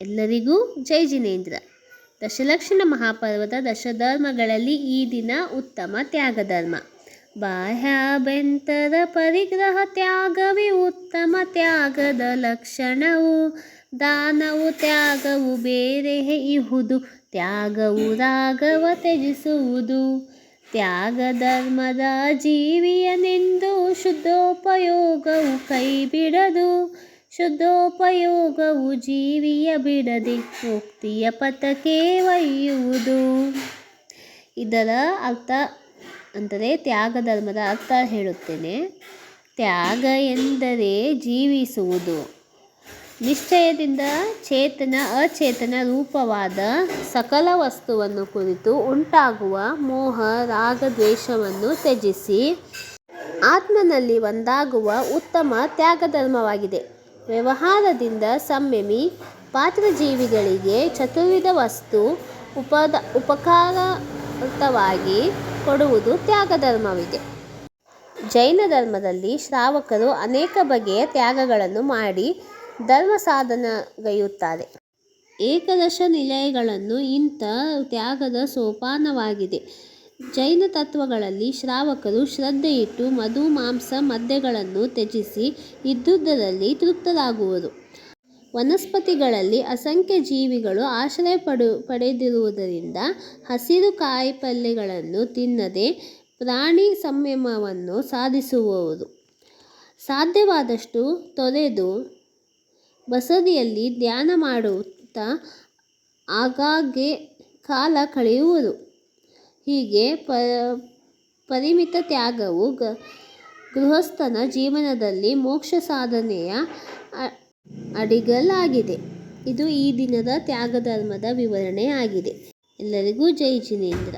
ಎಲ್ಲರಿಗೂ ಜೈ ಜಿನೇಂದ್ರ. ದಶಲಕ್ಷಣ ಮಹಾಪರ್ವದ ದಶಧರ್ಮಗಳಲ್ಲಿ ಈ ದಿನ ಉತ್ತಮ ತ್ಯಾಗಧರ್ಮ. ಬಾಹ್ಯಾಭ್ಯಂತರ ಪರಿಗ್ರಹ ತ್ಯಾಗವೇ ಉತ್ತಮ ತ್ಯಾಗದ ಲಕ್ಷಣವು. ದಾನವು, ತ್ಯಾಗವು ಬೇರೆ ಇಹುದು. ತ್ಯಾಗವು ರಾಗವ ತ್ಯಜಿಸುವುದು. ತ್ಯಾಗ ಧರ್ಮದ ಜೀವಿಯನೆಂದು ಶುದ್ಧೋಪಯೋಗವು ಕೈ ಬಿಡದು ಶುದ್ಧೋಪಯೋಗವು ಜೀವಿಯ ಬಿಡದೆ, ಮುಕ್ತಿಯ ಪಥಕ್ಕೆ ಒಯ್ಯುವುದು. ಇದರ ಅರ್ಥ ಅಂದರೆ ತ್ಯಾಗ ಧರ್ಮದ ಅರ್ಥ ಹೇಳುತ್ತೇನೆ. ತ್ಯಾಗ ಎಂದರೆ ಜೀವಿಸುವುದು. ನಿಶ್ಚಯದಿಂದ ಚೇತನ, ಅಚೇತನ ರೂಪವಾದ ಸಕಲ ವಸ್ತುವನ್ನು ಕುರಿತು ಉಂಟಾಗುವ ಮೋಹ, ರಾಗ, ದ್ವೇಷವನ್ನು ತ್ಯಜಿಸಿ ಆತ್ಮನಲ್ಲಿ ಒಂದಾಗುವ ಉತ್ತಮ ತ್ಯಾಗಧರ್ಮವಾಗಿದೆ. ವ್ಯವಹಾರದಿಂದ ಸಂಯಮಿ ಪಾತ್ರಜೀವಿಗಳಿಗೆ ಚತುರ್ವಿಧ ವಸ್ತು ಉಪದ ಉಪಕಾರಾರ್ಥವಾಗಿ ಕೊಡುವುದು ತ್ಯಾಗಧರ್ಮವಿದೆ. ಜೈನ ಧರ್ಮದಲ್ಲಿ ಶ್ರಾವಕರು ಅನೇಕ ಬಗೆಯ ತ್ಯಾಗಗಳನ್ನು ಮಾಡಿ ಧರ್ಮ ಸಾಧನಗೈಯುತ್ತಾರೆ. ಏಕದಶ ನಿಲಯಗಳನ್ನು ಇಂಥ ತ್ಯಾಗದ ಸೋಪಾನವಾಗಿದೆ. ಜೈನ ತತ್ವಗಳಲ್ಲಿ ಶ್ರಾವಕರು ಶ್ರದ್ಧೆಯಿಟ್ಟು ಮಧು, ಮಾಂಸ, ಮದ್ಯಗಳನ್ನು ತ್ಯಜಿಸಿ ಇದ್ದುದರಲ್ಲಿ ತೃಪ್ತರಾಗುವರು. ವನಸ್ಪತಿಗಳಲ್ಲಿ ಅಸಂಖ್ಯ ಜೀವಿಗಳು ಆಶ್ರಯ ಪಡು, ಪಡೆದಿರುವುದರಿಂದ ಹಸಿರು ಕಾಯಿಪಲ್ಯಗಳನ್ನು ತಿನ್ನದೆ ಪ್ರಾಣಿ ಸಂಯಮವನ್ನು ಸಾಧಿಸುವವರು. ಸಾಧ್ಯವಾದಷ್ಟು ತೊರೆದು ಬಸದಿಯಲ್ಲಿ ಧ್ಯಾನ ಮಾಡುತ್ತಾ ಆಗಾಗ್ಗೆ ಕಾಲ ಕಳೆಯುವರು. ಹೀಗೆ ಪ, ಪರಿಮಿತ ತ್ಯಾಗವು ಗೃಹಸ್ಥನ ಜೀವನದಲ್ಲಿ ಮೋಕ್ಷ ಸಾಧನೆಯ ಅಡಿಗಲಾಗಿದೆ ಇದು ಈ ದಿನದ ತ್ಯಾಗಧರ್ಮದ ವಿವರಣೆ ಆಗಿದೆ ಎಲ್ಲರಿಗೂ ಜೈ ಜಿನೇಂದ್ರ.